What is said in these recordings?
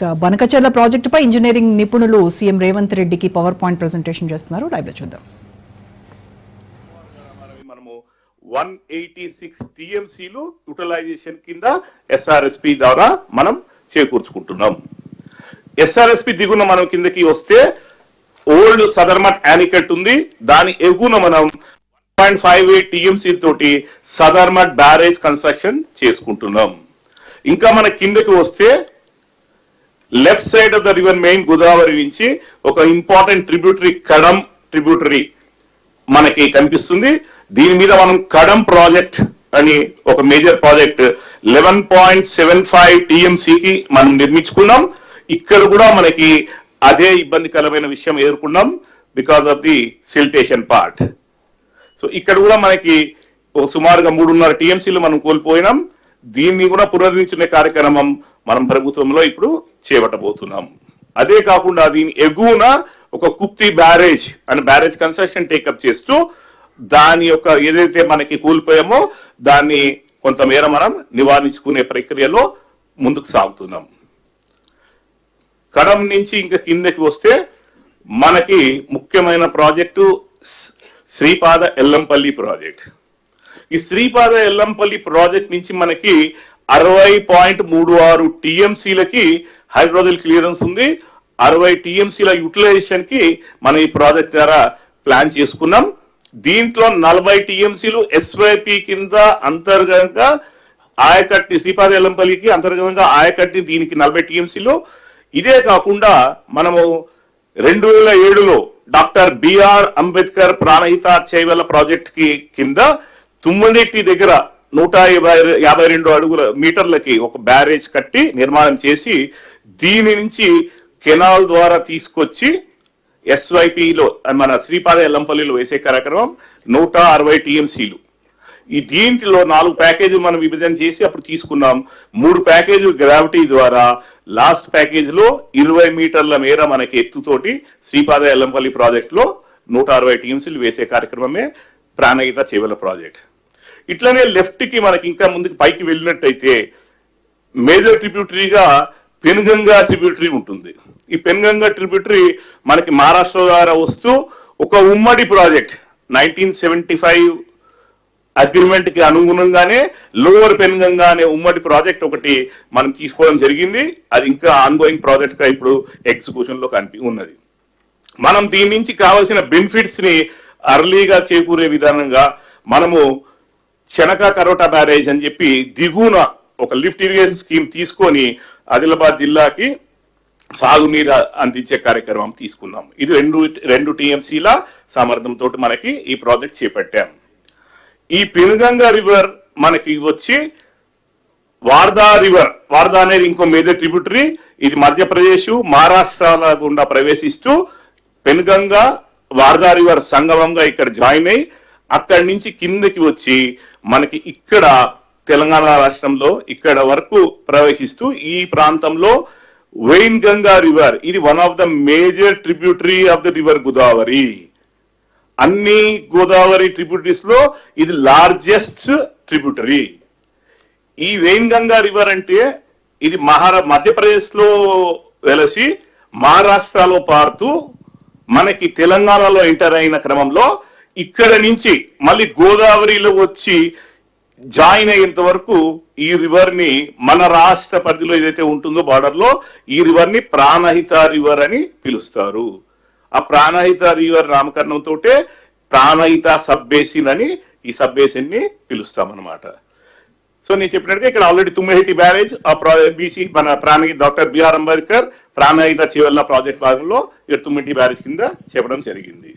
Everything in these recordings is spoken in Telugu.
ఇక బనకచర్ల ప్రాజెక్టుపై ఇంజనీరింగ్ నిపుణులు సీఎం రేవంత్ రెడ్డికి పవర్ పాయింట్ ప్రెజెంటేషన్ చేస్తున్నారు. లైవ్లో చూద్దాం. మనము వన్ ఎయిటీ సిక్స్ టిఎంసీలు యూటిలైజేషన్ కింద ఎస్ఆర్ఎస్పి ద్వారా మనం చేకూర్చుకుంటున్నాం. ఎస్ఆర్ఎస్పి దిగున మనం కిందకి వస్తే ఓల్డ్ సదర్మట్ యానికట్ ఉంది. దాని ఎగున మనం పాయింట్ ఫైవ్ ఎయిట్ టిఎంసీ తోటి సదర్మట్ బ్యారేజ్ కన్స్ట్రక్షన్ చేసుకుంటున్నాం. ఇంకా మన కిందకి వస్తే left side of the river main Godavari నుంచి ఒక ఇంపార్టెంట్ ట్రిబ్యూటరీ కడం ట్రిబ్యూటరీ మనకి కనిపిస్తుంది. దీని మీద మనం కడం ప్రాజెక్ట్ అని ఒక major project eleven point seven five టీఎంసీకి మనం నిర్మించుకున్నాం. ఇక్కడ కూడా మనకి అదే ఇబ్బందికరమైన విషయం ఎదుర్కొన్నాం because of the siltation part so ఇక్కడ కూడా మనకి సుమారుగా మూడున్నర టీఎంసీలు మనం కోల్పోయినాం. దీన్ని కూడా పునరుద్ధరించుకునే కార్యక్రమం మనం ప్రభుత్వంలో ఇప్పుడు చేపట్టబోతున్నాం. అదే కాకుండా దీని ఎగువన ఒక కుప్తి బ్యారేజ్ అని బ్యారేజ్ కన్స్ట్రక్షన్ టేకప్ చేస్తూ దాని యొక్క ఏదైతే మనకి కూలిపోయామో దాన్ని కొంతమేర మనం నివారించుకునే ప్రక్రియలో ముందుకు సాగుతున్నాం. కడం నుంచి ఇంకా కిందకి వస్తే మనకి ముఖ్యమైన ప్రాజెక్టు శ్రీపాద ఎల్లంపల్లి ప్రాజెక్ట్. ఈ శ్రీపాద ఎల్లంపల్లి ప్రాజెక్ట్ నుంచి మనకి అరవై పాయింట్ మూడు ఆరు టీఎంసీలకి హైడ్రోజల్ క్లియరెన్స్ ఉంది. అరవై టీఎంసీల యూటిలైజేషన్కి మనం ఈ ప్రాజెక్ట్ ద్వారా ప్లాన్ చేసుకున్నాం. దీంట్లో నలభై టీఎంసీలు ఎస్వైపి కింద అంతర్గతంగా ఆయకట్టి శ్రీపాద ఎల్లంపల్లికి అంతర్గతంగా ఆయకట్టి దీనికి నలభై టీఎంసీలు. ఇదే కాకుండా మనము రెండు వేల ఏడులో డాక్టర్ బిఆర్ అంబేద్కర్ ప్రాణహిత చేవెల ప్రాజెక్ట్కి కింద తుమ్మనెట్టి దగ్గర నూట యాభై యాభై రెండు అడుగుల మీటర్లకి ఒక బ్యారేజ్ కట్టి నిర్మాణం చేసి దీని నుంచి కెనాల్ ద్వారా తీసుకొచ్చి ఎస్వైపిలో మన శ్రీపాద ఎల్లంపల్లిలో వేసే కార్యక్రమం నూట అరవై టీఎంసీలు. ఈ దీంట్లో నాలుగు ప్యాకేజీలు మనం విభజన చేసి అప్పుడు తీసుకున్నాం. మూడు ప్యాకేజీలు గ్రావిటీ ద్వారా లాస్ట్ ప్యాకేజీలో ఇరవై మీటర్ల మేర మనకి ఎత్తుతోటి శ్రీపాద ఎల్లంపల్లి ప్రాజెక్టులో నూట అరవై టీఎంసీలు వేసే కార్యక్రమమే ప్రాణహిత చేవల ప్రాజెక్ట్. ఇట్లనే లెఫ్ట్కి మనకి ఇంకా ముందుకు పైకి వెళ్ళినట్టయితే మేజర్ ట్రిబ్యూటరీగా పెనుగంగా ట్రిబ్యూటరీ ఉంటుంది. ఈ పెనుగంగా ట్రిబ్యూటరీ మనకి మహారాష్ట్ర ద్వారా వస్తూ ఒక ఉమ్మడి ప్రాజెక్ట్ నైన్టీన్ సెవెంటీ ఫైవ్ అగ్రిమెంట్కి అనుగుణంగానే లోవర్ పెనుగంగా అనే ఉమ్మడి ప్రాజెక్ట్ ఒకటి మనం తీసుకోవడం జరిగింది. అది ఇంకా ఆన్గోయింగ్ ప్రాజెక్ట్గా ఇప్పుడు ఎగ్జిక్యూషన్లో కనిపి ఉన్నది. మనం దీని నుంచి కావాల్సిన బెనిఫిట్స్ని అర్లీగా చేకూరే విధానంగా మనము చెనక కరోటా బ్యారేజ్ అని చెప్పి దిగువన ఒక లిఫ్ట్ ఇరిగేషన్ స్కీమ్ తీసుకొని ఆదిలాబాద్ జిల్లాకి సాగునీరు అందించే కార్యక్రమం తీసుకున్నాం. ఇది రెండు రెండు టీఎంసీల సామర్థ్యంతో మనకి ఈ ప్రాజెక్ట్ చేపట్టాం. ఈ పెనుగంగా రివర్ మనకి వచ్చి వార్దా రివర్ వార్దా అనేది ఇంకో మేజర్ ట్రిబ్యూటరీ ఇది మధ్యప్రదేశ్ మహారాష్ట్రాల గుండా ప్రవేశిస్తూ పెనుగంగ వార్దా రివర్ సంగమంగా ఇక్కడ జాయిన్ అయ్యి అక్కడి నుంచి కిందకి వచ్చి మనకి ఇక్కడ తెలంగాణ రాష్ట్రంలో ఇక్కడ వరకు ప్రవేశిస్తూ ఈ ప్రాంతంలో వెయిన్ గంగా రివర్ ఇది one of the major tributary of the river Godavari అన్ని గోదావరి ట్రిబ్యూటరీస్లో ఇది లార్జెస్ట్ ట్రిబ్యూటరీ ఈ వెయిన్ గంగా రివర్ అంటే ఇది మహారా మధ్యప్రదేశ్లో వెలసి మహారాష్ట్రలో పారుతూ మనకి తెలంగాణలో ఎంటర్ అయిన క్రమంలో ఇక్కడ నుంచి మళ్ళీ గోదావరిలో వచ్చి జాయిన్ అయ్యేంత వరకు ఈ రివర్ని మన రాష్ట్ర పరిధిలో ఏదైతే ఉంటుందో బార్డర్లో ఈ రివర్ని ప్రాణహిత రివర్ అని పిలుస్తారు. ఆ ప్రాణహిత రివర్ నామకరణంతో ప్రాణహిత సబ్బేసిన్ అని ఈ సబ్బేసిన్ని పిలుస్తామన్నమాట. సో నేను చెప్పినట్టుగా ఇక్కడ ఆల్రెడీ తుమ్మిహెట్టి బ్యారేజ్ ఆ బీసీ మన ప్రాణ డాక్టర్ బిఆర్ అంబేద్కర్ ప్రాణహిత చివరిన ప్రాజెక్ట్ భాగంలో ఇక్కడ తుమ్మిటి బ్యారేజ్ కింద చెప్పడం జరిగింది.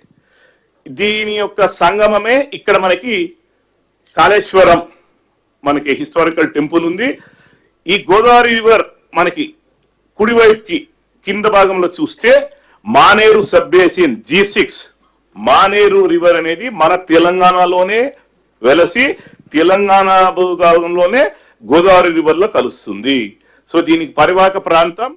దీని యొక్క సంగమమే ఇక్కడ మనకి కాళేశ్వరం. మనకి హిస్టారికల్ టెంపుల్ ఉంది. ఈ గోదావరి రివర్ మనకి కుడివైపుకి కింద భాగంలో చూస్తే Maneru sub basin G six Maneru river అనేది మన తెలంగాణలోనే వెలసి తెలంగాణ భాగంలోనే గోదావరి రివర్లో కలుస్తుంది. సో దీనికి పరివాహక ప్రాంతం